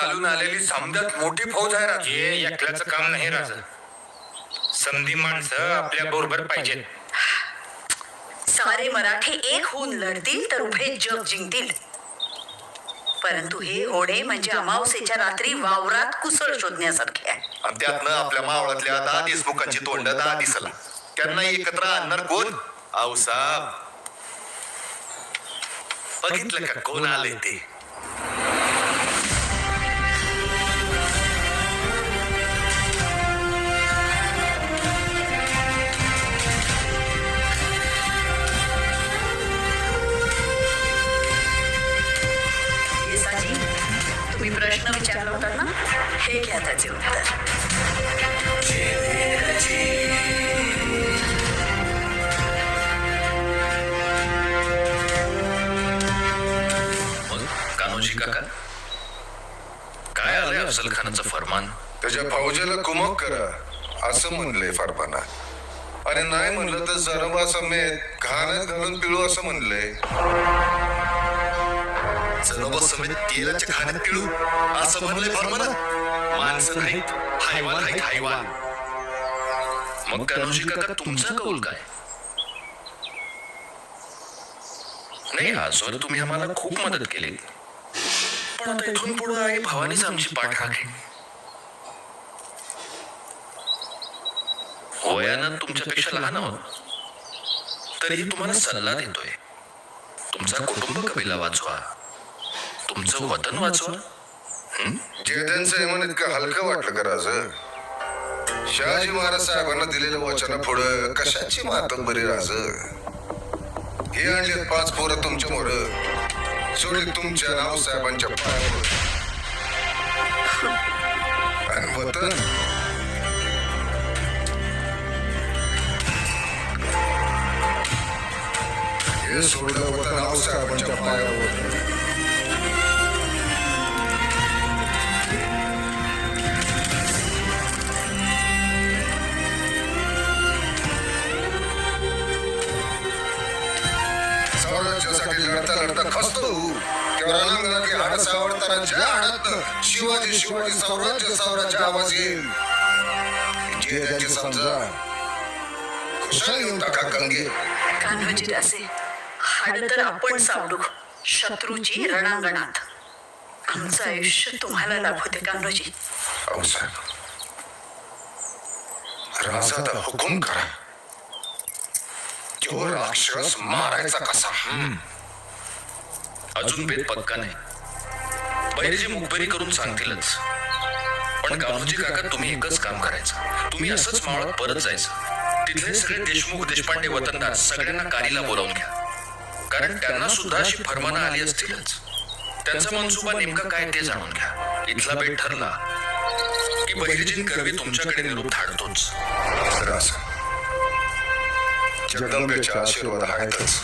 चालून आलेली समजात मोठी फौज आहे राजे. हे एकल्याचं काम नाही राज. संधी माणसं आपल्या बरोबर पाहिजेत. सारे मराठे एक होऊन लढतील तर उभे जग जिंकतील. परंतु हे होडे म्हणजे अमावस्येच्या रात्री वावरात कुसळ शोधण्यासारखे आहे. आणि त्यातनं आपल्या मावळातल्या दहा देशमुखांची तोंड दहा दिसला. त्यांना एकत्र आणणार कोण? आऊसाब बघितलं का कोण आले ते? हे घ्या त्याचे उत्तर मग कान्होजी काका काय आलंय अफजल खानाचं फरमान त्याच्या फौजेला कुमक करा असं म्हणलंय फारपाना आणि नाही म्हणलं तर जरबा समेत घाण्यात घालून पिळू असं म्हणलंय जणोबा समेत तेलाच्या खाण्यात पिळू असं म्हणलंय फरमाना माणसं नाहीत हैवान आहेत हैवान मग कान्होजी काका तुमचा कौल काय नाही आजवर तुम्ही आम्हाला खूप मदत केली. पण आता इथून पुढे आई भावानीच आमची पाठ राखेल वयानं तुमच्यापेक्षा लहान आहोत. तरीही तुम्हाला सल्ला देतोय. तुमचा कुटुंब कबिला वाचवा. तुमचं वतन वाचवा. जेठ्यांचं हे म्हणत का हलकं वाटलं करायचं? राज शहाजी महाराज साहेबांना दिलेलं वचन पुढं कशाची मातक बरी राज हे आणले पाच पोरं तुमच्या मोर. सोडले तुमच्या नाव साहेबांच्या पायावर. आणि वतन? हे सोडलं वतन नाव साहेबांच्या पायावर. शिवाजी शिवाजी स्वराज्य स्वराज्य आवाज. येईल जे त्याचे समजा. खुशाल येऊन टाका गंगे. कान्होजी असे. हाड तर आपण सावडू शत्रूची रणांगणात. आमचं आयुष्य तुम्हाला लाभू दे कान्होजी साहेब. राजाचा हुकुम करा. तो राक्षस मारायचा कसा? अजून भेद पक्का नाही. बैरजी मुखबरी करून सांगतीलच. पण गावजी काका तुम्ही एकच काम करायचं. तुम्ही असंच मावळात परत जायचं. तिथले सगळे देशमुख देशपांडे वतनदार सगळ्यांना कारीला बोलावून घ्या. कारण त्यांना सुद्धा अशी फरमानं आली असतीलच. त्यांचा मनसुबा नेमका काय ते जाणून घ्या. इथला बेट ठरला की बहिर्जीन कर्वे तुमच्याकडे निरोप धाडतोच जगदंबेच्या आशीर्वाद आहेतच